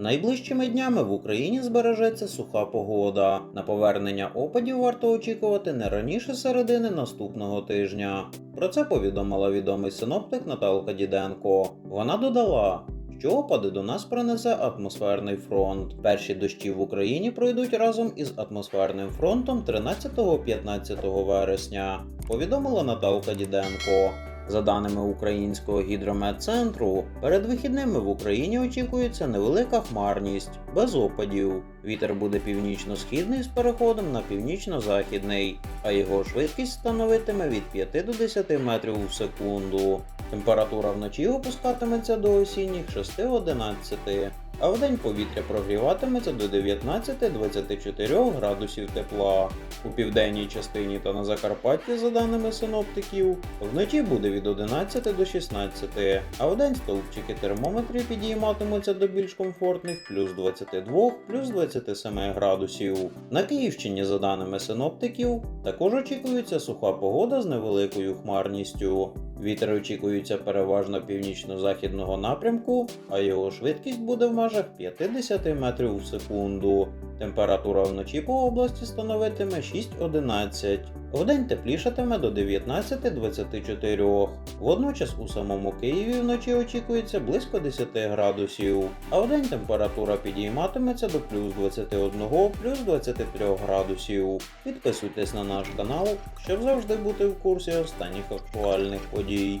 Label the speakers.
Speaker 1: Найближчими днями в Україні збережеться суха погода. На повернення опадів варто очікувати не раніше середини наступного тижня. Про це повідомила відомий синоптик Наталка Діденко. Вона додала. Що опади до нас принесе атмосферний фронт. Перші дощі в Україні пройдуть разом із атмосферним фронтом 13-15 вересня, повідомила Наталка Діденко. За даними Українського гідрометцентру, перед вихідними в Україні очікується невелика хмарність, без опадів. Вітер буде північно-східний з переходом на північно-західний, а його швидкість становитиме від 5 до 10 метрів у секунду. Температура вночі опускатиметься до осінніх 6-11, а вдень повітря прогріватиметься до 19-24 градусів тепла. У південній частині та на Закарпатті, за даними синоптиків, вночі буде від 11 до 16, а вдень стовпчики термометрів підійматимуться до більш комфортних плюс 22, плюс 27 градусів. На Київщині, за даними синоптиків, також очікується суха погода з невеликою хмарністю. Вітер очікується переважно північно-західного напрямку, а його швидкість буде в межах 50 метрів у секунду. Температура вночі по області становитиме 6-11. Вдень теплішатиме до 19-24. Водночас у самому Києві вночі очікується близько 10 градусів, а вдень температура підійматиметься до плюс 21, плюс 23 градусів. Підписуйтесь на наш канал, щоб завжди бути в курсі останніх актуальних подій.